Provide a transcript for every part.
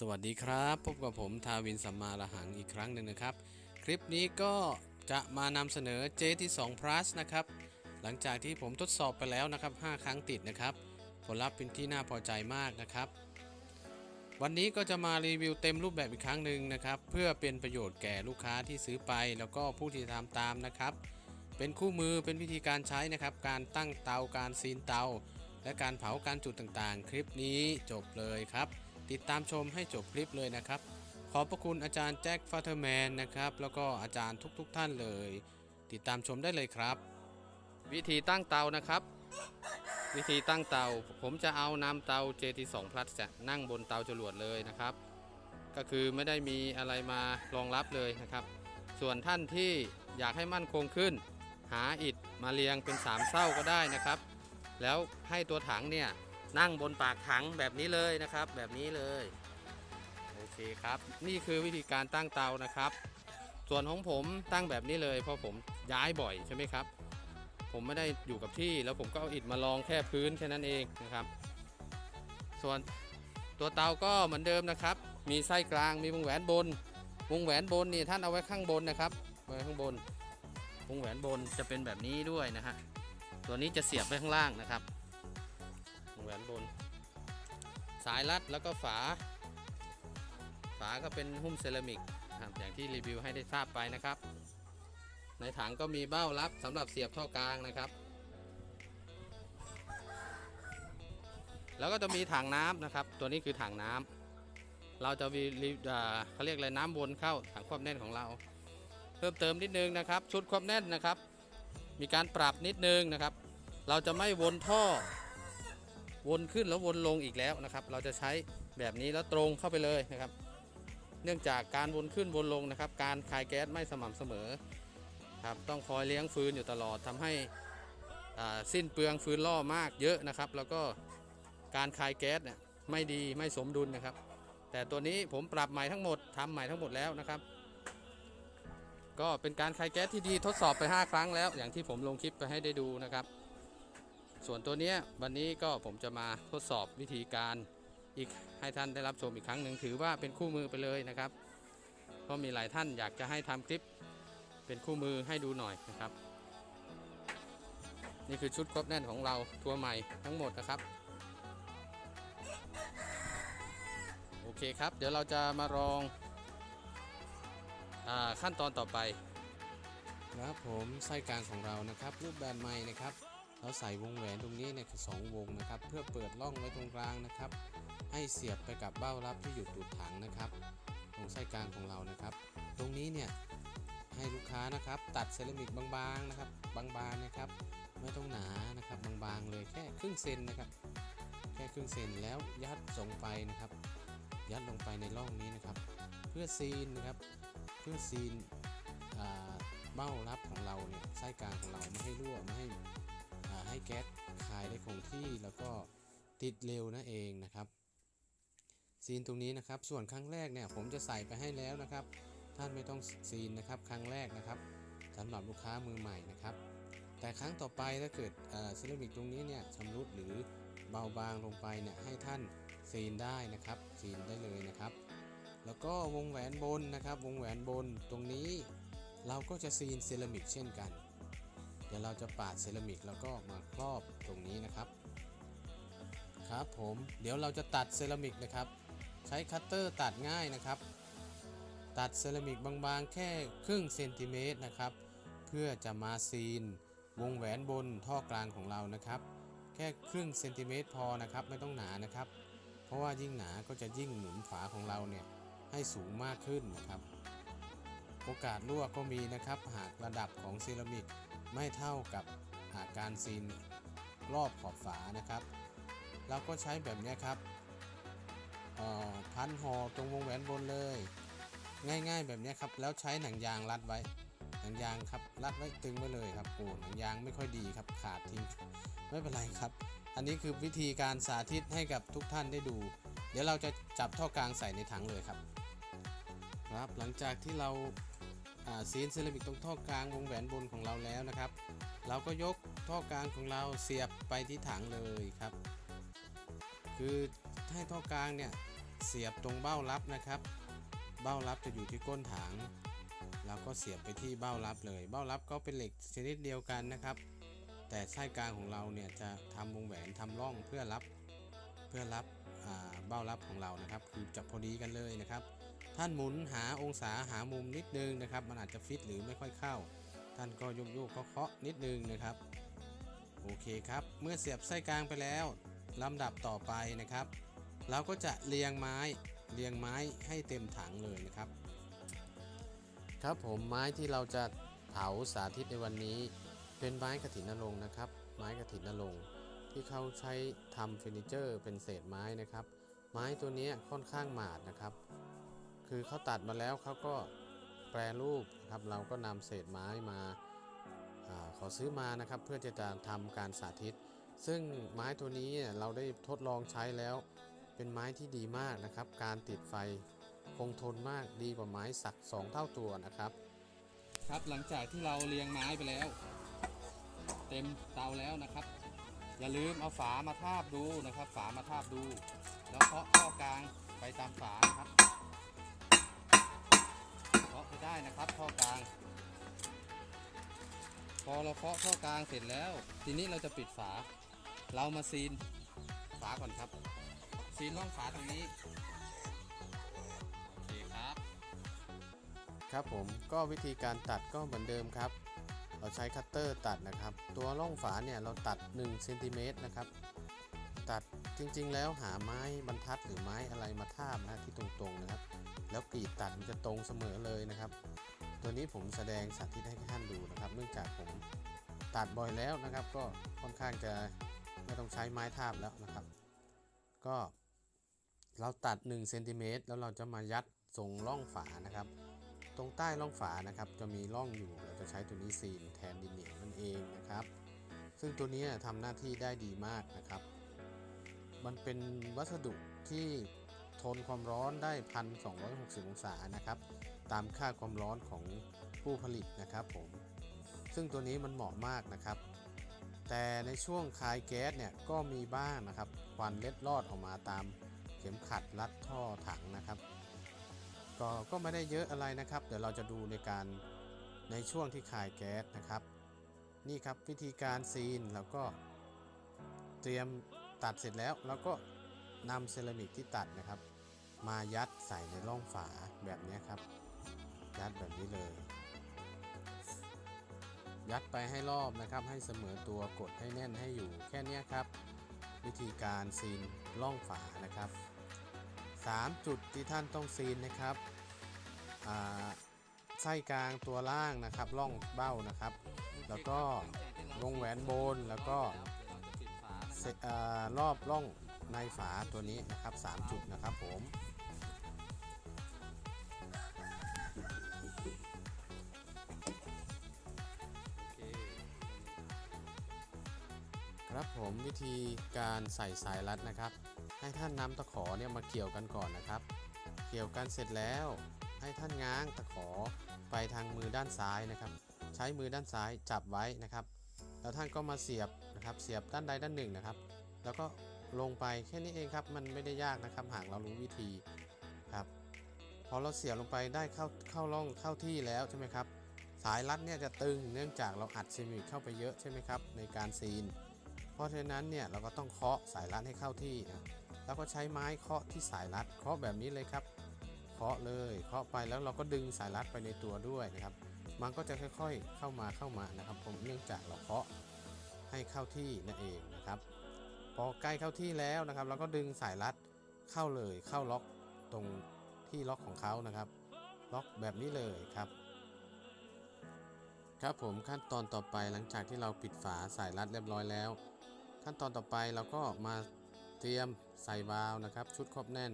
สวัสดีครับ พบกับผมทาวินสัมมาละหังอีกครั้งหนึ่งนะครับ คลิปนี้ก็จะมานำเสนอ J ที่2 plus นะครับ หลังจากที่ผมทดสอบไปแล้วนะครับ 5 ครั้งติดนะครับ ผลลัพธ์เป็นที่น่าพอใจมากนะครับ วันนี้ก็จะมารีวิวเต็มรูปแบบอีกครั้งหนึ่งนะครับ เพื่อเป็นประโยชน์แก่ลูกค้าที่ซื้อไป แล้วก็ผู้ที่ทำตามนะครับ เป็นคู่มือเป็นวิธีการใช้นะครับ การตั้งเตาการซีนเตา และการเผาการจุดต่างๆ คลิปนี้จบเลยครับ ติดตามชมให้จบคลิปเลยนะครับ ขอบพระคุณอาจารย์แจ็คฟาเธอร์แมนนะครับ แล้วก็อาจารย์ทุกๆทท่านเลย ติดตามชมได้เลยครับ วิธีตั้งเตานะครับ วิธีตั้งเตา ผมจะเอาน้ำเตา JT2 Plus จะนั่งบนเตาจรวดเลยนะครับ ก็คือไม่ได้มีอะไรมารองรับเลยนะครับ ส่วนท่านที่อยากให้มั่นคงขึ้น หาอิฐมาเรียงเป็นสามเส้าก็ได้นะครับ แล้วให้ตัวถังเนี่ย นั่งบนปากถังแบบนี้เลยนะครับ แบบนี้เลยโอเคครับ นี่คือวิธีการตั้งเตานะครับ ส่วนของผมตั้งแบบนี้เลย เพราะผมย้ายบ่อยใช่ไหมครับ ผมไม่ได้อยู่กับที่แล้วผมก็เอาอิฐมาลองแค่พื้นแค่นั้นเองนะครับ ส่วนตัวเตาก็เหมือนเดิมนะครับ มีไส้กลางมีวงแหวนบน วงแหวนบนนี่ท่านเอาไว้ข้างบนนะครับไว้ข้างบน วงแหวนบนจะเป็นแบบนี้ด้วยนะฮะตัวนี้จะเสียบไว้ข้างล่างนะครับ แหวนบน สายรัดแล้วก็ฝา ฝาก็เป็นหุ้มเซรามิกอย่างที่รีวิวให้ได้ทราบไปนะครับ ในถังก็มีเบ้ารับสำหรับเสียบท่อกลางนะครับ แล้วก็จะมีถังน้ำนะครับ ตัวนี้คือถังน้ำเราจะมีเขาเรียกอะไรน้ำวนเข้าถังความแน่นของเรา เพิ่มเติมนิดนึงนะครับ ชุดความแน่นนะครับ มีการปรับนิดนึงนะครับ เราจะไม่วนท่อ วนขึ้นแล้ววนลงอีกแล้วนะครับ เราจะใช้แบบนี้แล้วตรงเข้าไปเลยนะครับ เนื่องจากการวนขึ้นวนลงนะครับ การคายแก๊สไม่สม่ำเสมอครับต้องคอยเลี้ยงฟืนอยู่ตลอดทำให้สิ้นเปลืองฟืนล่อมากเยอะนะครับ แล้วก็การคายแก๊สเนี่ยไม่ดีไม่สมดุลนะครับ แต่ตัวนี้ผมปรับใหม่ทั้งหมดทำใหม่ทั้งหมดแล้วนะครับ ก็เป็นการคายแก๊สที่ดีทดสอบไป 5 ครั้งแล้ว อย่างที่ผมลงคลิปไปให้ได้ดูนะครับ ส่วนตัวนี้วันนี้ก็ผมจะมาทดสอบวิธีการอีกให้ท่านได้รับชมอีกครั้งหนึ่งถือว่าเป็นคู่มือไปเลยนะครับ เพราะมีหลายท่านอยากจะให้ทำคลิปเป็นคู่มือให้ดูหน่อยนะครับ นี่คือชุดครบแน่นของเราตัวใหม่ทั้งหมดนะครับ โอเคครับ เดี๋ยวเราจะมาลองอขั้นตอนต่อไปครับผมไส้กลางของเรานะครับ รูปแบบใหม่นะครับ เราใส่วงแหวนตรงนี้เนี่ยคือสองวงนะครับ เพื่อเปิดร่องไว้ตรงกลางนะครับ ให้เสียบไปกับเบ้ารับที่อยู่ตูดถังนะครับ ตรงไส้กลางของเรานะครับ ตรงนี้เนี่ยให้ลูกค้านะครับ ตัดเซรามิกบางๆนะครับ บางๆนะครับ ไม่ต้องหนานะครับ บางๆเลยแค่ครึ่งเซนนะครับ แค่ครึ่งเซนแล้วยัดส่งไปนะครับ ยัดลงไปในร่องนี้นะครับ เพื่อซีนนะครับ เพื่อซีนเบ้ารับของเราเนี่ยไส้กลางของเราไม่ให้รั่วไม่ให้ ให้แก๊สคายได้คงที่แล้วก็ติดเร็วนั่นเองนะครับ ซีนตรงนี้นะครับ ส่วนครั้งแรกเนี่ยผมจะใส่ไปให้แล้วนะครับ ท่านไม่ต้องซีนนะครับ ครั้งแรกนะครับสำหรับลูกค้ามือใหม่นะครับ แต่ครั้งต่อไปถ้าเกิดเซรามิกตรงนี้เนี่ยชำรุดหรือเบาบางลงไปเนี่ยให้ท่านซีนได้นะครับ ซีนได้เลยนะครับ แล้วก็วงแหวนบนนะครับ วงแหวนบนตรงนี้ เราก็จะซีนเซรามิกเช่นกัน เดี๋ยวเราจะปาดเซรามิกแล้วก็มาครอบตรงนี้นะครับ ครับผมเดี๋ยวเราจะตัดเซรามิกนะครับ ใช้คัตเตอร์ตัดง่ายนะครับ ตัดเซรามิกบางๆ แค่ครึ่งเซนติเมตรนะครับ เพื่อจะมาซีน วงแหวนบนท่อกลางของเรานะครับ แค่ครึ่งเซนติเมตรพอนะครับไม่ต้องหนานะครับ เพราะว่ายิ่งหนาก็จะยิ่งหนุนฝาของเราเนี่ยให้สูงมากขึ้นนะครับ โอกาสรั่วก็มีนะครับ หากระดับของเซรามิก ไม่เท่ากับหาการซีนรอบขอบฝานะครับ เราก็ใช้แบบนี้ครับพันห่อตรงวงแหวนบนเลย ง่ายๆแบบนี้ครับ แล้วใช้หนังยางรัดไว้ หนังยางครับรัดไว้ตึงไว้เลยครับโอ้หนังยางไม่ค่อยดีครับขาดทิ้งไม่เป็นไรครับ อันนี้คือวิธีการสาธิตให้กับทุกท่านได้ดู เดี๋ยวเราจะจับท่อกลางใส่ในถังเลยครับ ครับหลังจากที่เรา ซีนเซรามิกตรงท่อกลางวงแหวนบนของเราแล้วนะครับ เราก็ยกท่อกลางของเราเสียบไปที่ถังเลยครับ คือให้ท่อกลางเนี่ยเสียบตรงเบ้ารับนะครับ เบ้ารับจะอยู่ที่ก้นถังเราก็เสียบไปที่เบ้ารับเลย เบ้ารับก็เป็นเหล็กชนิดเดียวกันนะครับ แต่ไส้กลางของเราเนี่ยจะทำวงแหวนทำร่องเพื่อรับเพื่อรับเบ้ารับของเรานะครับ คือจะพอดีกันเลยนะครับ ท่านหมุนหาองศาหามุมนิดนึงนะครับ มันอาจจะฟิตหรือไม่ค่อยเข้า ท่านก็โยกโยกเคาะนิดนึงนะครับ โอเคครับ เมื่อเสียบไส้กลางไปแล้วลำดับต่อไปนะครับ เราก็จะเรียงไม้เรียงไม้ให้เต็มถังเลยนะครับ ครับผมไม้ที่เราจะเผาสาธิตในวันนี้ เป็นไม้กระถินนรงนะครับ ไม้กระถินนรงที่เขาใช้ทำเฟอร์นิเจอร์ เป็นเศษไม้นะครับ ไม้ตัวนี้ค่อนข้างหมาดนะครับ คือเขาตัดมาแล้วเขาก็แปรรูปนะครับเราก็นำเศษไม้มาอาขอซื้อมานะครับเพื่อจะจะทำการสาธิต ซึ่งไม้ตัวนี้เราได้ทดลองใช้แล้ว เป็นไม้ที่ดีมากนะครับ การติดไฟคงทนมากดีกว่าไม้สัก 2 เท่าตัวนะครับ ครับหลังจากที่เราเรียงไม้ไปแล้ว เต็มเตาแล้วนะครับ อย่าลืมเอาฝามาทาบดูนะครับ ฝามาทาบดู แล้วเคาะข้อกลางไปตามฝานะครับ ได้นะครับข้อกลาง พอเราเคาะข้อกลางเสร็จแล้ว ทีนี้เราจะปิดฝา เรามาซีนฝาก่อนครับ ซีนร่องฝาตรงนี้โอเคครับ ครับผมก็วิธีการตัดก็เหมือนเดิมครับ เราใช้คัตเตอร์ตัดนะครับ ตัวร่องฝาเนี่ยเราตัด1เซนติเมตรนะครับตัดจริงๆ แล้วหาไม้บรรทัดหรือไม้อะไรมาทาบนะที่ตรงๆนะครับ แล้วกรีดตัดมันจะตรงเสมอเลยนะครับ ตัวนี้ผมแสดงสาธิตให้ท่านดูนะครับ เนื่องจากผมตัดบ่อยแล้วนะครับ ก็ค่อนข้างจะไม่ต้องใช้ไม้ทาบแล้วนะครับ ก็เราตัด1เซนติเมตรแล้วเราจะมายัดทรงร่องฝานะครับ ตรงใต้ร่องฝานะครับ จะมีร่องอยู่เราจะใช้ตัวนี้ซีนแทนดินเหนียวนั่นเองนะครับ ซึ่งตัวนี้ทำหน้าที่ได้ดีมากนะครับ มันเป็นวัสดุที่ ทนความร้อนได้ 1,260 องศานะครับ ตามค่าความร้อนของผู้ผลิตนะครับผม ซึ่งตัวนี้มันเหมาะมากนะครับ แต่ในช่วงคายแก๊สเนี่ยก็มีบ้างนะครับ ควันเล็ดลอดออกมาตามเข็มขัดรัดท่อถังนะครับ ก็ก็ไม่ได้เยอะอะไรนะครับ เดี๋ยวเราจะดูในการในช่วงที่คายแก๊สนะครับ นี่ครับวิธีการซีนแล้วก็เตรียมตัดเสร็จแล้วแล้วก็นำเซรามิกที่ตัดนะครับ มายัดใส่ในร่องฝาแบบนี้ครับ ยัดแบบนี้เลย ยัดไปให้รอบนะครับ ให้เสมอตัวกดให้แน่นให้อยู่แค่นี้ครับ วิธีการซีนร่องฝานะครับ 3 จุดที่ท่านต้องซีนนะครับอ่าไส้กลางตัวล่างนะครับร่องเบ้านะครับ แล้วก็วงแหวนบนแล้วก็รอบร่องในฝาตัวนี้นะครับ 3 จุดนะครับผม วิธีการใส่สายรัดนะครับ ให้ท่านนำตะขอเนี่ยมาเกี่ยวกันก่อนนะครับ เกี่ยวกันเสร็จแล้ว ให้ท่านง้างตะขอไปทางมือด้านซ้ายนะครับ ใช้มือด้านซ้ายจับไว้นะครับ แล้วท่านก็มาเสียบนะครับเสียบด้านใดด้านหนึ่งนะครับ แล้วก็ลงไปแค่นี้เองครับมันไม่ได้ยากนะครับหากเรารู้วิธีครับพอเราเสียบลงไปได้เข้าเข้าร่องเข้าที่แล้วใช่ไหมครับสายรัดเนี่ยจะตึงเนื่องจากเราอัดเซมิกเข้าไปเยอะใช่ไหมครับในการซีน เพราะฉะนั้นเนี่ยเราก็ต้องเคาะสายรัดให้เข้าที่นะแล้วก็ใช้ไม้เคาะที่สายรัดเคาะแบบนี้เลยครับเคาะเลยเคาะไปแล้วเราก็ดึงสายรัดไปในตัวด้วยนะครับ มันก็จะค่อยๆเข้ามาเข้ามานะครับ ผมเนื่องจากเราเคาะให้เข้าที่นั่นเองนะครับ พอใกล้เข้าที่แล้วนะครับ เราก็ดึงสายรัดเข้าเลยเข้าล็อกตรงที่ล็อกของเขานะครับ ล็อกแบบนี้เลยครับ ครับผมขั้นตอนต่อไปหลังจากที่เราปิดฝาสายรัดเรียบร้อยแล้ว ขั้นตอนต่อไปเราก็มาเตรียมใส่วาล์วนะครับ ชุดครอบแน่น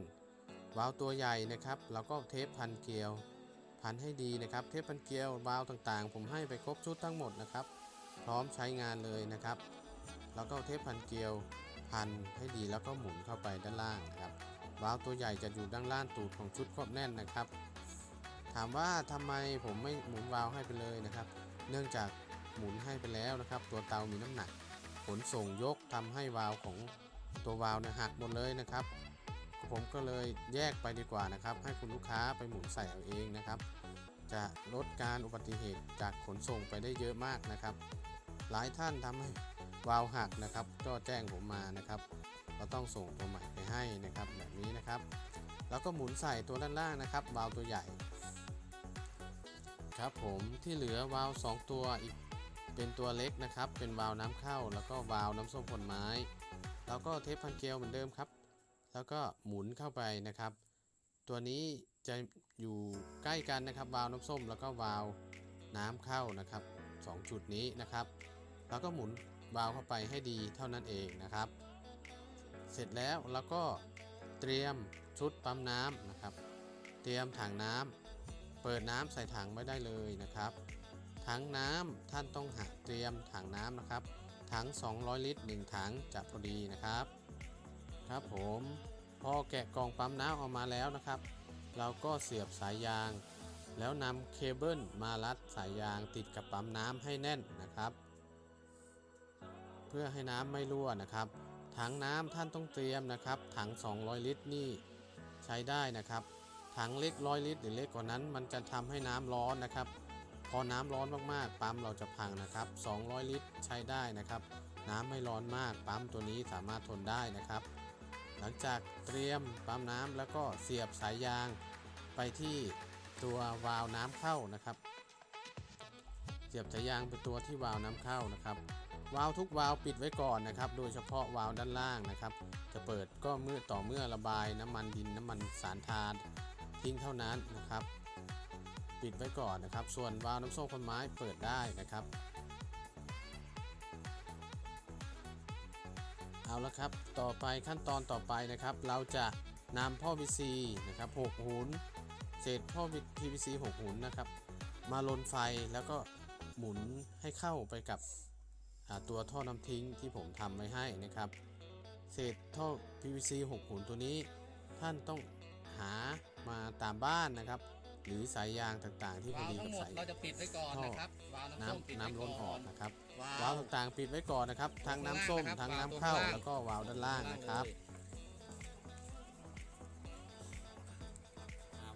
วาล์วตัวใหญ่นะครับ เราก็เทปพันเกลียวพันให้ดีนะครับ เทปพันเกลียววาล์วต่างๆ ผมให้ไปครบชุดทั้งหมดนะครับ พร้อมใช้งานเลยนะครับ แล้วก็เทปพันเกลียวพันให้ดีแล้วก็หมุนเข้าไปด้านล่างนะครับวาล์วตัวใหญ่จะอยู่ด้านล่างตูดของชุดครอบแน่นนะครับ ถามว่าทำไมผมไม่หมุนวาล์วให้ไปเลยนะครับ เนื่องจากหมุนให้ไปแล้วนะครับ ตัวเตามีน้ำหนัก นส่งยกทำให้วาล์วของตัววาล์วเนี่ยหักหมดเลยนะครับ ผมก็เลยแยกไปดีกว่านะครับ ให้คุณลูกค้าไปหมุนใส่เอาเองนะครับ จะลดการอุบัติเหตุจากขนส่งไปได้เยอะมากนะครับ หลายท่านทำให้วาล์วหักนะครับ ก็แจ้งผมมานะครับก็ต้องส่งตัวใหม่ไปให้นะครับแบบนี้นะครับ แล้วก็หมุนใส่ตัวด้านล่างนะครับวาล์วตัวใหญ่ ครับผมที่เหลือวาล์วสองตัวอีก เป็นตัวเล็กนะครับ เป็นวาล์วน้ำเข้า แล้วก็วาล์วน้ำส้มผลไม้ แล้วก็เทปพันเกลียวเหมือนเดิมครับ แล้วก็หมุนเข้าไปนะครับ ตัวนี้จะอยู่ใกล้กันนะครับ วาล์วน้ำส้ม แล้วก็วาล์วน้ำเข้านะครับสองจุดนี้นะครับ แล้วก็หมุนวาล์วเข้าไปให้ดีเท่านั้นเองนะครับ เสร็จแล้วแล้วก็เตรียมชุดปั๊มน้ำนะครับ เตรียมถังน้ำเปิดน้ำใส่ถังไว้ได้เลยนะครับ ถังน้ำท่านต้องหาเตรียมถังน้ำนะครับ ถัง 200 ลิตร 1 ถังจะพอดีนะครับ ครับผมพอแกะกล่องปั๊มน้ำออกมาแล้วนะครับ เราก็เสียบสายยาง แล้วนำเคเบิลมารัดสายยางติดกับปั๊มน้ำให้แน่นนะครับ เพื่อให้น้ำไม่รั่วนะครับ ถังน้ำท่านต้องเตรียมนะครับ ถัง 200 ลิตรนี่ใช้ได้นะครับ ถังเล็กร้อยลิตรหรือเล็กกว่านั้น มันจะทำให้น้ำร้อนนะครับ พอน้ำร้อนมากๆ ปั๊มเราจะพังนะครับ 200 ลิตรใช้ได้นะครับ น้ำไม่ร้อนมาก ปั๊มตัวนี้สามารถทนได้นะครับ หลังจากเตรียมปั๊มน้ำแล้วก็เสียบสายยาง ไปที่ตัววาล์วน้ำเข้านะครับ เสียบสายยางไปตัวที่วาล์วน้ำเข้านะครับ วาล์วทุกวาล์วปิดไว้ก่อนนะครับ โดยเฉพาะวาล์วด้านล่างนะครับ จะเปิดก็เมื่อต่อเมื่อระบายน้ำมันดินน้ำมันสารทานทิ้งเท่านั้นนะครับ ปิดไว้ก่อนนะครับ ส่วนวาล์วน้ำส้มคนไม้เปิดได้นะครับ เอาละครับ ต่อไปขั้นตอนต่อไปนะครับ เราจะนำพ่อ PVC นะครับ6หุนเศษพ่อ PVC 6หุนนะครับ มาลนไฟแล้วก็หมุนให้เข้าไปกับตัวท่อน้ำทิ้งที่ผมทำไว้ให้นะครับ เศษท่อ PVC 6หุนตัวนี้ ท่านต้องหามาตามบ้านนะครับ หรือสายยางต่างๆ ที่พอวาล์วดีทั้กับงหมดสายเราจะปิดไว้ก่อนนะครับวาล์วน้ำส้มปิดน้ำไว้น้ำล้นอก่ออกน นะครับวาว้าวล์วต่างๆ ปิดไว้ก่อนนะครับทั้งน้ำส้มวาล์วทั้งข้างล่างน้ำเข้านะครับแล้วก็วาล์วด้านล่างนะครับอ่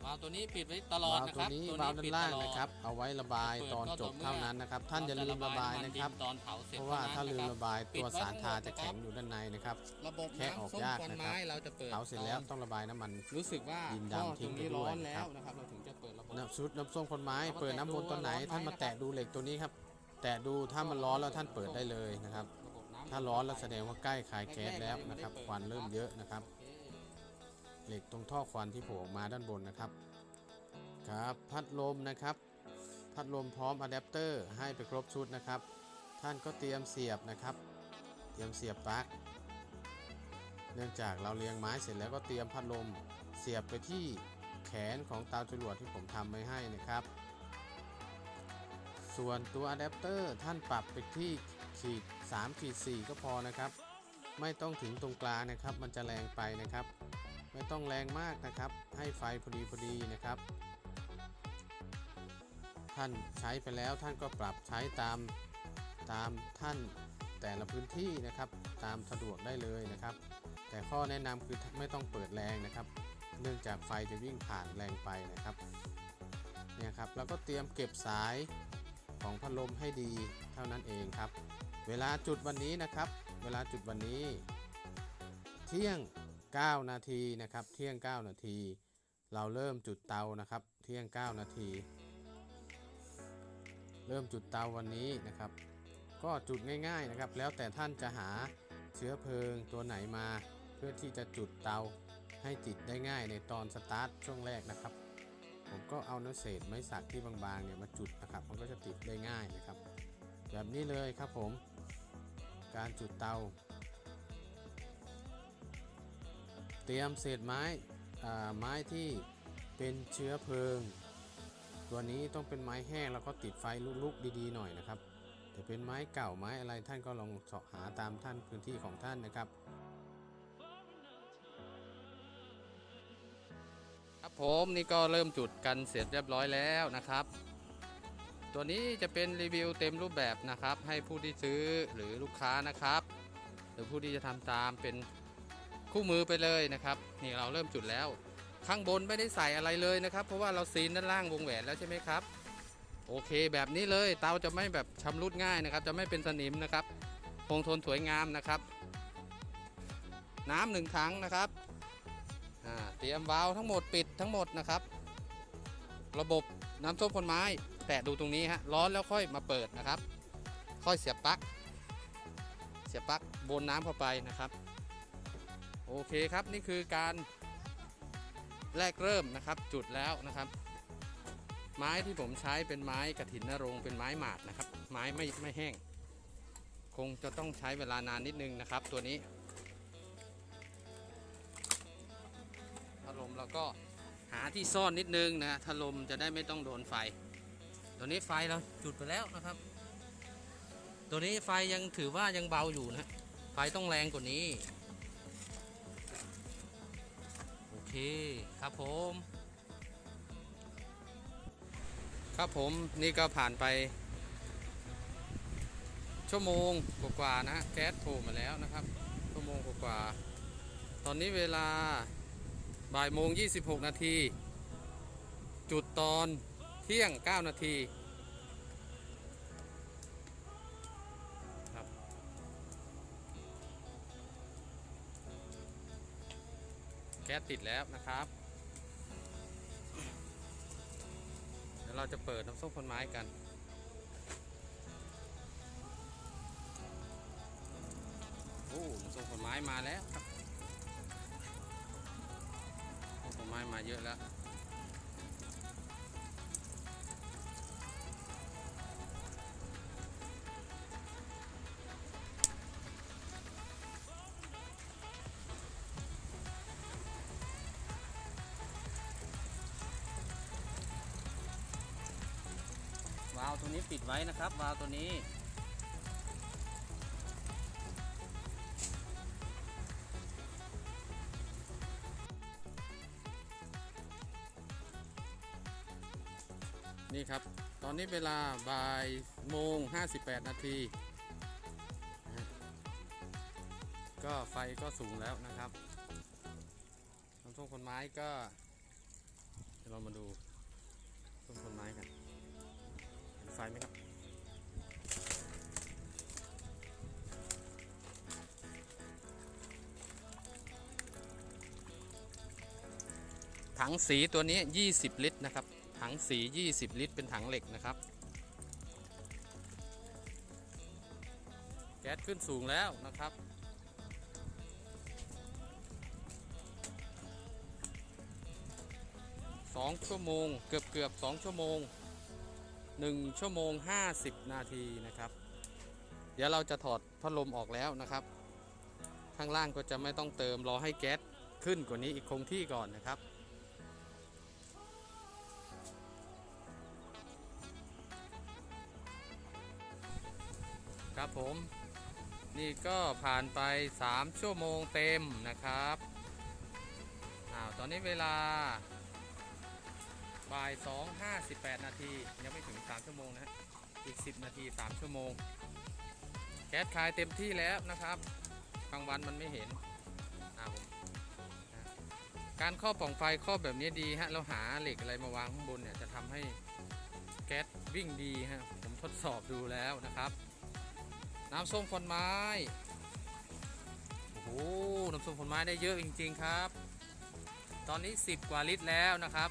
วาล์วตัวนี้ปิดไว้ตลอดวาล์วนะตัควรับนี้ตัววาล์วนี้ด้านปิดล่างตลอดนะครับ เอาไว้ระบายตอนจบเท่านั้นนะครับ ท่านอย่าลืมระบายนะครับ ตอนเผาเสร็จเพราะว่าถ้าลืมเท่นั้นระบายปิดตัวไว้สารทาทั้จะงหมดนะครับแข็งอยู่ด้านในนะครับ ระบบแค่ออกน้ำส้มยากควันนะครับไม้เราจะเปิดเผาเสร็จแล้วตอนต้องระบายน้ำมัน รู้สึกว่าดินท่อดำทิ้ตรงงไปนี้ด้ร้วอยนนะแล้ครัวบนะครับเราถึงจะเปิดระบบน้ำชุดน้ำส้มคนไม้เรามาเปิดน้ำวนตอนไหนแตะดูท่านมาว่าร้อนไหมแตะดูเหล็กตัวนี้ครับ แตะดูถ้ามันร้อนแล้วท่านเปิดได้เลยนะครับระบบน้ำถ้าร้อนแล้วแสดงว่าใกล้คายแก๊สแล้วนะครับ ควันเริ่มเยอะนะครับโอ เหล็กตรงท่อควันที่โผล่ออกมาด้านบนนะครับครับพัดลมนะครับ พัดลมพร้อมอะแดปเตอร์ให้ไปครบชุดนะครับ ท่านก็เตรียมเสียบนะครับ เตรียมเสียบปลั๊กเนื่องจากเราเรียงไม้เสร็จแล้วก็เตรียมพัดลมเสียบไปที่แขนของเตาจรวดที่ผมทำไว้ให้นะครับ ส่วนตัวอะแดปเตอร์ท่านปรับไปที่ขีด3ขีด4ก็พอนะครับ ไม่ต้องถึงตรงกลางนะครับ มันจะแรงไปนะครับ ไม่ต้องแรงมากนะครับ ให้ไฟพอดีพอดีนะครับ ท่านใช้ไปแล้วท่านก็ปรับใช้ตามตามท่านแต่ละพื้นที่นะครับ ตามสะดวกได้เลยนะครับ แต่ข้อแนะนำคือไม่ต้องเปิดแรงนะครับ เนื่องจากไฟจะวิ่งผ่านแรงไปนะครับเนี่ยครับแล้วก็เตรียมเก็บสายของพัดลมให้ดีเท่านั้นเองครับ เวลาจุดวันนี้นะครับ เวลาจุดวันนี้ เที่ยง 9 นาทีนะครับ เที่ยง 9 นาที เราเริ่มจุดเตานะครับ เที่ยง 9 นาที เริ่มจุดเตาวันนี้นะครับ ก็จุดง่ายๆนะครับ แล้วแต่ท่านจะหาเชื้อเพลิงตัวไหนมา เพื่อที่จะจุดเตาให้ติดได้ง่ายในตอนสตาร์ทช่วงแรกนะครับ ผมก็เอาเนื้อเศษไม้สักที่บางๆเนี่ยมาจุดนะครับ มันก็จะติดได้ง่ายนะครับ แบบนี้เลยครับผม การจุดเตา เตรียมเศษไม้ไม้ที่เป็นเชื้อเพลิง ตัวนี้ต้องเป็นไม้แห้งแล้วก็ติดไฟลุกๆดีๆหน่อยนะครับจะเป็นไม้เก่าไม้อะไรท่านก็ลองเสาะหาตามท่านพื้นที่ของท่านนะครับ ครับผมนี่ก็เริ่มจุดกันเสร็จเรียบร้อยแล้วนะครับ ตัวนี้จะเป็นรีวิวเต็มรูปแบบนะครับ ให้ผู้ที่ซื้อหรือลูกค้านะครับ หรือผู้ที่จะทำตามเป็น คู่มือไปเลยนะครับนี่เราเริ่มจุดแล้ว ข้างบนไม่ได้ใส่อะไรเลยนะครับ เพราะว่าเราซีนด้านล่างวงแหวนแล้วใช่ไหมครับ โอเคแบบนี้เลยเตาจะไม่แบบชำรุดง่ายนะครับ จะไม่เป็นสนิมนะครับคงทนสวยงามนะครับ น้ำหนึ่งถังนะครับเตรียมวาล์วทั้งหมดปิดทั้งหมดนะครับ ระบบน้ำส้มคนไม้ แตะดูตรงนี้ฮะร้อนแล้วค่อยมาเปิดนะครับ ค่อยเสียบปลั๊กเสียบปลั๊กบนน้ำเข้าไปนะครับ โอเคครับนี่คือการแรกเริ่มนะครับจุดแล้วนะครับ ไม้ที่ผมใช้เป็นไม้กระถินนรงเป็นไม้หมาดนะครับ ไม้ไม่ไม่แห้ง คงจะต้องใช้เวลานานนิดนึงนะครับ ตัวนี้ถ้าลมเราก็หาที่ซ่อนนิดนึงนะถ้าลมจะได้ไม่ต้องโดนไฟ ตัวนี้ไฟเราจุดไปแล้วนะครับ ตัวนี้ไฟยังถือว่ายังเบาอยู่นะไฟต้องแรงกว่านี้ เคครับผม ครับผมนี่ก็ผ่านไป ชั่วโมงกว่าๆนะแก๊สโผล่มาแล้วนะครับ ชั่วโมงกว่าๆตอนนี้เวลาบ่ายโมง 26 นาที จุดตอนเที่ยง 9 นาที แก๊สติดแล้วนะครับเดี๋ยวเราจะเปิดน้ำส้มคนไม้กัน โอ้น้ำส้มคนไม้มาแล้วครับน้ำส้มคนไม้มาเยอะแล้ว ล์วตัวนี้ปิดไว้นะครับ วาล์วตัวนี้ นี่ครับ ตอนนี้เวลาบ่ายโมง 58 นาทีนะฮะก็ไฟก็สูงแล้วนะครับน้ำส้มคนไม้ก็เดี๋ยวเรามาดู ไฟไหมครับถังสีตัวนี้ 20 ลิตรนะครับ ถังสี 20 ลิตร เป็นถังเหล็กนะครับ แก๊สขึ้นสูงแล้วนะครับสองชั่วโมง เกือบเกือบสองชั่วโมง 1 ชั่วโมง 50 นาทีนะครับ เดี๋ยวเราจะถอดพัดลมออกแล้วนะครับ ข้างล่างก็จะไม่ต้องเติมรอให้แก๊สขึ้นกว่านี้อีกคงที่ก่อนนะครับครับผมนี่ก็ผ่านไป 3 ชั่วโมงเต็มนะครับอ้าวตอนนี้เวลา บ่าย2 58 นาที ยังไม่ถึง 3 ชั่วโมงนะฮะ อีก 10 นาที 3 ชั่วโมง แก๊สคายเต็มที่แล้วนะครับกลางวันมันไม่เห็นอาผมนะการครอบปล่องไฟครอบแบบนี้ดีฮะ เราหาเหล็กอะไรมาวางข้างบนเนี่ยจะทำให้แก๊สวิ่งดีฮะ ผมทดสอบดูแล้วนะครับ น้ำส้มคนไม้ โอ้โห น้ำส้มคนไม้ได้เยอะจริง ๆ ครับ ตอนนี้ 10 กว่าลิตรแล้วนะครับ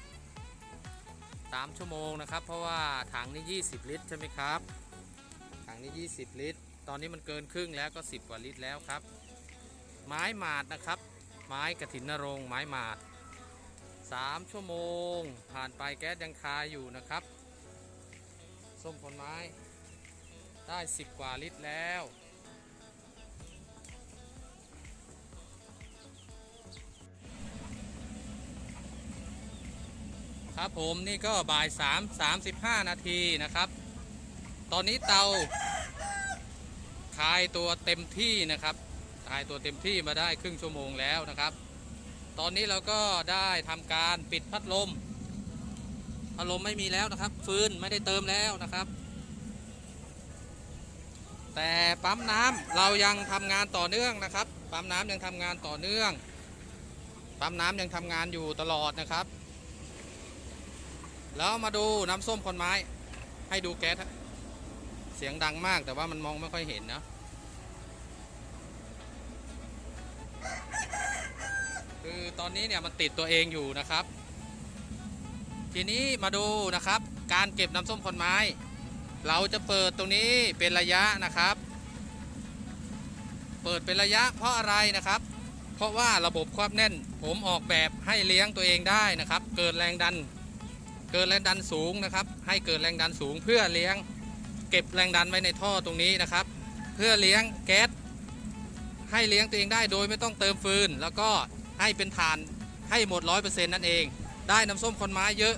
3 ชั่วโมงนะครับ เพราะว่าถังนี้20 ลิตรใช่ไหมครับ ถังนี้ 20 ลิตร ตอนนี้มันเกินครึ่งแล้วก็ 10 กว่าลิตรแล้วครับ ไม้หมาดนะครับ ไม้กระถินนรงไม้หมาด 3 ชั่วโมง ผ่านไปแก๊สยังคาอยู่นะครับ ส้มคนไม้ได้ 10 กว่าลิตรแล้ว ครับผมนี่ก็บ่าย3 35นาทีนะครับ ตอนนี้เตาคลายตัวเต็มที่นะครับคลายตัวเต็มที่มาได้ครึ่งชั่วโมงแล้วนะครับ ตอนนี้เราก็ได้ทำการปิดพัดลมพัดลมไม่มีแล้วนะครับ ฟืนไม่ได้เติมแล้วนะครับ แต่ปั๊มน้ำเรายังทำงานต่อเนื่องนะครับ ปั๊มน้ำยังทำงานต่อเนื่อง ปั๊มน้ำยังทำงานอยู่ตลอดนะครับ แล้วมาดูน้ำส้มคนไม้ ให้ดูแก๊สเสียงดังมากแต่ว่ามันมองไม่ค่อยเห็นนะคือตอนนี้เนี่ยมันติดตัวเองอยู่นะครับ ทีนี้มาดูนะครับ การเก็บน้ำส้มคนไม้ เราจะเปิดตรงนี้เป็นระยะนะครับ เปิดเป็นระยะเพราะอะไรนะครับ เพราะว่าระบบความแน่น ผมออกแบบให้เลี้ยงตัวเองได้นะครับ เกิดแรงดัน เกิดแรงดันสูงนะครับ ให้เกิดแรงดันสูงเพื่อเลี้ยงเก็บแรงดันไว้ในท่อตรงนี้นะครับ เพื่อเลี้ยงแก๊สให้เลี้ยงตัวเองได้โดยไม่ต้องเติมฟืน แล้วก็ให้เป็นฐานให้หมด100%นั่นเอง ได้น้ำส้มคนไม้เยอะ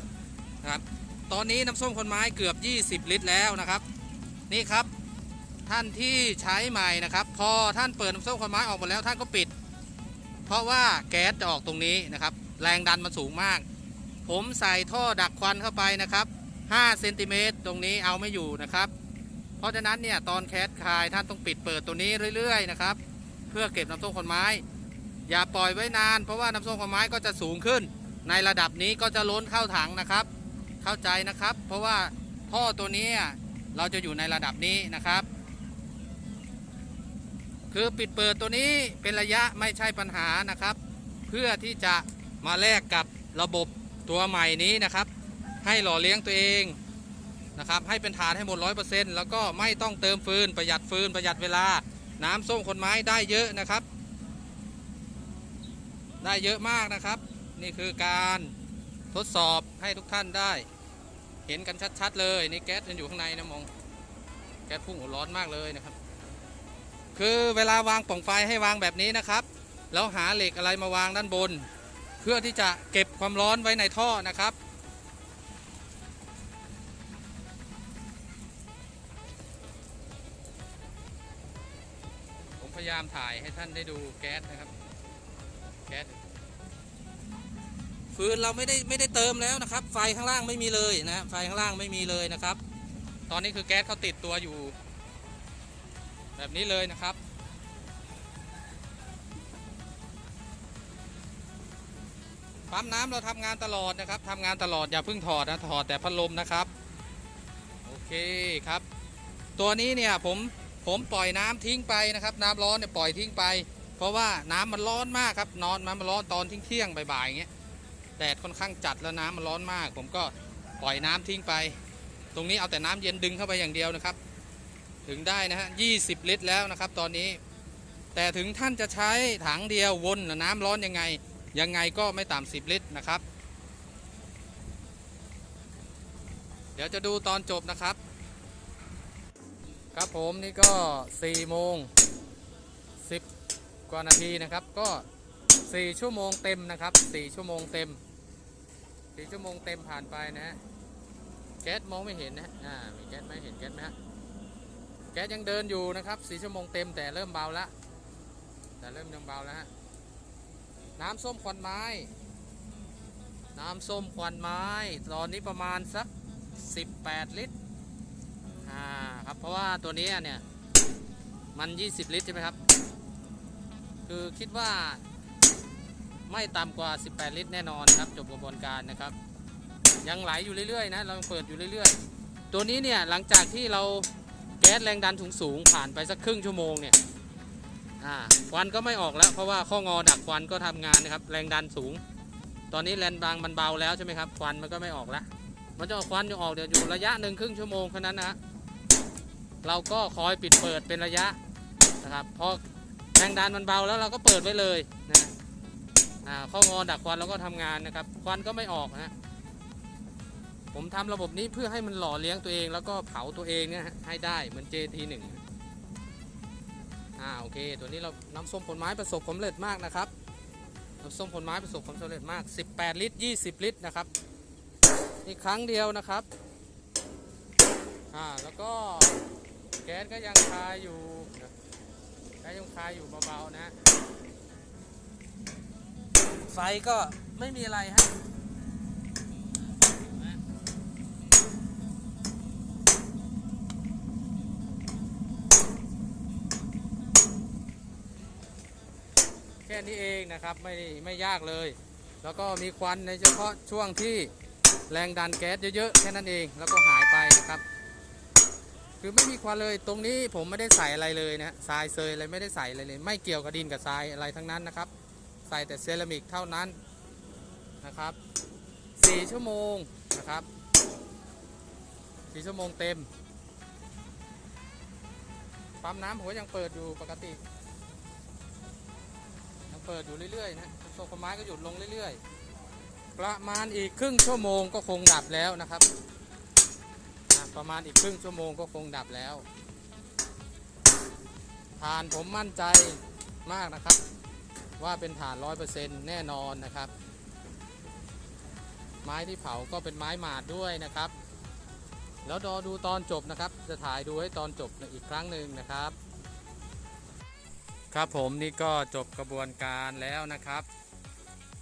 นะครับตอนนี้น้ำส้มคนไม้เกือบ 20 ลิตรแล้วนะครับ นี่ครับท่านที่ใช้ใหม่นะครับ พอท่านเปิดน้ำส้มคนไม้ออกหมดแล้วท่านก็ปิด เพราะว่าแก๊สจะออกตรงนี้นะครับ แรงดันมันสูงมาก ผมใส่ท่อดักควันเข้าไปนะครับ5เซนติเมตรตรงนี้เอาไม่อยู่นะครับ เพราะฉะนั้นเนี่ยตอนแคสคายท่านต้องปิดเปิดตัวนี้เรื่อยๆนะครับ เพื่อเก็บน้ำส้มคนไม้ อย่าปล่อยไว้นาน เพราะว่าน้ำส้มคนไม้ก็จะสูงขึ้น ในระดับนี้ก็จะล้นเข้าถังนะครับ เข้าใจนะครับ เพราะว่าท่อตัวนี้เราจะอยู่ในระดับนี้นะครับ คือปิดเปิดตัวนี้เป็นระยะไม่ใช่ปัญหานะครับ เพื่อที่จะมาแลกกับระบบ ตัวใหม่นี้นะครับ ให้หล่อเลี้ยงตัวเองนะครับ ให้เป็นฐานให้หมด100%แล้วก็ไม่ต้องเติมฟืนประหยัดฟืนประหยัดเวลา น้ำส้มคนไม้ได้เยอะนะครับ ได้เยอะมากนะครับ นี่คือการทดสอบให้ทุกท่านได้ เห็นกันชัดๆ เลยนี่แก๊สมันอยู่ข้างในนะมองแก๊สพุ่งร้อนมากเลยนะครับ คือเวลาวางป่องไฟให้วางแบบนี้นะครับ แล้วหาเหล็กอะไรมาวางด้านบน พื่อที่จะเก็บความร้อนไว้ในท่อนะครับ ผมพยายามถ่ายให้ท่านได้ดูแก๊สนะครับ แก๊สฟืนเราไม่ได้ไม่ได้เติมแล้วนะครับ ไฟข้างล่างไม่มีเลยนะ ไฟข้างล่างไม่มีเลยนะครับ ตอนนี้คือแก๊สเขาติดตัวอยู่ แบบนี้เลยนะครับ ปั๊มน้ำเราทำงานตลอดนะครับทำงานตลอดอย่าเพิ่งถอดนะถอดแต่พัดลมนะครับโอเคครับ ตัวนี้เนี่ยผมผมปล่อยน้ำทิ้งไปนะครับ น้ำร้อนเนี่ยปล่อยทิ้งไป เพราะว่าน้ำมันร้อนมากครับ นอนมันร้อนตอนทิ้งเที่ยงๆบ่ายๆอย่างเงี้ยแดดค่อนข้างจัดแล้วน้ำมันร้อนมาก ผมก็ปล่อยน้ำทิ้งไป ตรงนี้เอาแต่น้ำเย็นดึงเข้าไปอย่างเดียวนะครับ ถึงได้นะฮะ20ลิตรแล้วนะครับ ตอนนี้ แต่ถึงท่านจะใช้ถังเดียววนน้ำร้อนยังไง ยังไงก็ไม่ต่ำ10ลิตรนะครับ เดี๋ยวจะดูตอนจบนะครับ ครับผมนี่ก็4โมง10กว่านาทีนะครับ ก็4ชั่วโมงเต็มนะครับ4ชั่วโมงเต็ม4ชั่วโมงเต็มผ่านไปนะฮะแก๊สมองไม่เห็นนะฮะอ่ามีแก๊สไหมเห็นแก๊สไหมฮะแก๊สยังเดินอยู่นะครับ4ชั่วโมงเต็มแต่เริ่มเบาแล้วแต่เริ่มยังเบาแล้วฮะ น้ำส้มควันไม้ น้ำส้มควันไม้ ตอนนี้ประมาณสัก 18 ลิตรอ่าครับเพราะว่าตัวนี้เนี่ยมัน 20 ลิตรใช่ไหมครับ คือคิดว่าไม่ต่ำกว่า 18 ลิตรแน่นอนครับ จบกระบวนการนะครับ ยังไหลอยู่เรื่อยๆนะเราเปิดอยู่เรื่อยๆ ตัวนี้เนี่ยหลังจากที่เราแก๊สแรงดันสูงสูงๆผ่านไปสักครึ่งชั่วโมงเนี่ย อ่าควันก็ไม่ออกแล้ว เพราะว่าข้องอดักควันก็ทำงานนะครับ แรงดันสูง ตอนนี้แรงดันมันเบาแล้วใช่ไหมครับ ควันมันก็ไม่ออกแล้ว มันจะออกควันจะออกเดี๋ยวอยู่ระยะหนึ่งครึ่งชั่วโมงแค่นั้นนะเราก็คอยปิดเปิดเป็นระยะนะครับพอแรงดันมันเบาแล้วเราก็เปิดไว้เลยนะอ่าข้องอดักควันเราก็ทำงานนะครับ ควันก็ไม่ออกนะผมทำระบบนี้เพื่อให้มันหล่อเลี้ยงตัวเอง แล้วก็เผาตัวเองเนี่ยฮะให้ได้เหมือน JT1 อ่าโอเค ตัวนี้เราน้ำส้มผลไม้ประสบความสำเร็จมากนะครับน้ำส้มผลไม้ประสบความสำเร็จมาก 18 ลิตร 20 ลิตรนะครับอีกครั้งเดียวนะครับอ่าแล้วก็แก๊สก็ยังคาอยู่แก๊สยังคาอยู่เบาๆนะไฟก็ไม่มีอะไรฮะ ค่นี้เองนะครับไม่ไม่ยากเลย แล้วก็มีควันในเฉพาะช่วงที่แรงดันแก๊สเยอะๆแค่นั้นเองแล้วก็หายไปนะครับ คือไม่มีควันเลยตรงนี้ผมไม่ได้ใส่อะไรเลยนะทรายเซยอะไรไม่ได้ใส่อะไรเลย ไม่เกี่ยวกับดินกับทรายอะไรทั้งนั้นนะครับ ใส่แต่เซรามิกเท่านั้นนะครับ4ชั่วโมงนะครับ4ชั่วโมงเต็มปั๊มน้ำผมก็ยังเปิดอยู่ปกติ เปิดอยู่เรื่อยๆนะโซกไม้ก็หยุดลงเรื่อยๆ ประมาณอีกครึ่งชั่วโมงก็คงดับแล้วนะครับ ประมาณอีกครึ่งชั่วโมงก็คงดับแล้วฐานผมมั่นใจมากนะครับ ว่าเป็นฐานร้อยเปอร์เซ็นต์แน่นอนนะครับ ไม้ที่เผาก็เป็นไม้หมาดด้วยนะครับ แล้วรอดูตอนจบนะครับ จะถ่ายดูให้ตอนจบอีกครั้งหนึ่งนะครับ ครับผมนี่ก็จบกระบวนการแล้วนะครับ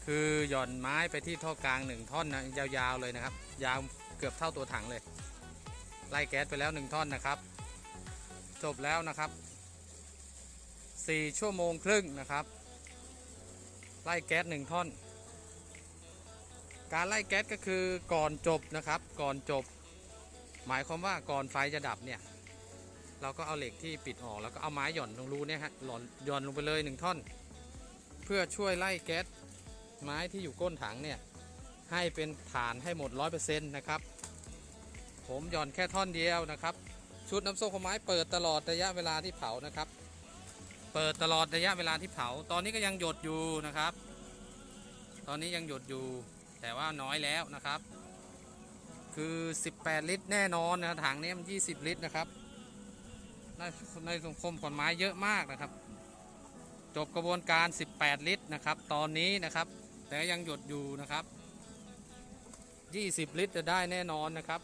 คือหย่อนไม้ไปที่ท่อกลางหนึ่งท่อนนะยาวๆเลยนะครับ ยาวเกือบเท่าตัวถังเลย ไล่แก๊สไปแล้วหนึ่งท่อนนะครับ จบแล้วนะครับ 4 ชั่วโมงครึ่งนะครับ ไล่แก๊สหนึ่งท่อน การไล่แก๊สก็คือก่อนจบนะครับ ก่อนจบ หมายความว่าก่อนไฟจะดับเนี่ย เราก็เอาเหล็กที่ปิดออกแล้วก็เอาไม้หย่อนตรงรูเนี่ยฮะหล่อนหย่อนลงไปเลยหนึ่งท่อน เพื่อช่วยไล่แก๊สไม้ที่อยู่ก้นถังเนี่ยให้เป็นฐานให้หมด 100%นะครับ ผมหย่อนแค่ท่อนเดียวนะครับ ชุดน้ำส้มขาวไม้เปิดตลอดระยะเวลาที่เผานะครับ เปิดตลอดระยะเวลาที่เผา ตอนนี้ก็ยังหยดอยู่นะครับ ตอนนี้ยังหยดอยู่ แต่ว่าน้อยแล้วนะครับ คือ 18 ลิตรแน่นอนนะถังนี้มัน 20 ลิตรนะครับ ในในสังคมขอนไม้เยอะมากนะครับ จบกระบวนการ 18 ลิตรนะครับ ตอนนี้นะครับ แต่ยังหยดอยู่นะครับ 20 ลิตรจะได้แน่นอนนะครับ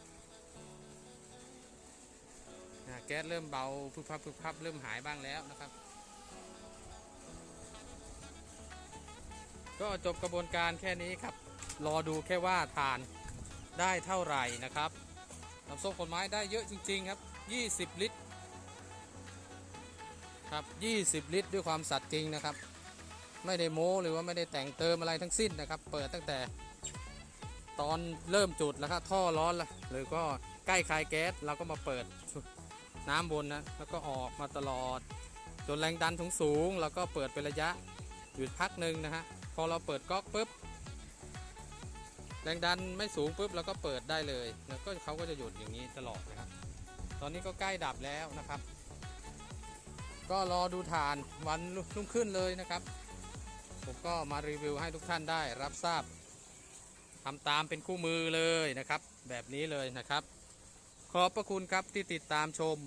แก๊สเริ่มเบาพึบพับพึบพับเริ่มหายบ้างแล้วนะครับ ก็จบกระบวนการแค่นี้ครับ รอดูแค่ว่าทานได้เท่าไหร่นะครับน้ำส้มผลไม้ได้เยอะจริง ๆ ครับ 20 ลิตร ครับ 20 ลิตร ด้วยความสัตย์จริงนะครับ ไม่ได้โม้หรือว่าไม่ได้แต่งเติมอะไรทั้งสิ้นนะครับ เปิดตั้งแต่ตอนเริ่มจุดแล้วครับท่อร้อนละหรือก็ใกล้คลายแก๊สเราก็มาเปิดน้ำบนนะแล้วก็ออกมาตลอด จนแรงดันสูงสูงๆแล้วก็เปิดเป็นระยะหยุดพักหนึ่งนะฮะพอเราเปิดก๊อกปุ๊บแรงดันไม่สูงปุ๊บเราก็เปิดได้เลย แล้วก็เขาก็จะหยุดอย่างนี้ตลอดนะครับ ตอนนี้ก็ใกล้ดับแล้วนะครับ ก็รอดูฐานวันรุ่งขึ้นเลยนะครับ ผมก็มารีวิวให้ทุกท่านได้รับทราบทำตามเป็นคู่มือเลยนะครับ แบบนี้เลยนะครับ ขอบพระคุณครับที่ติดตามชม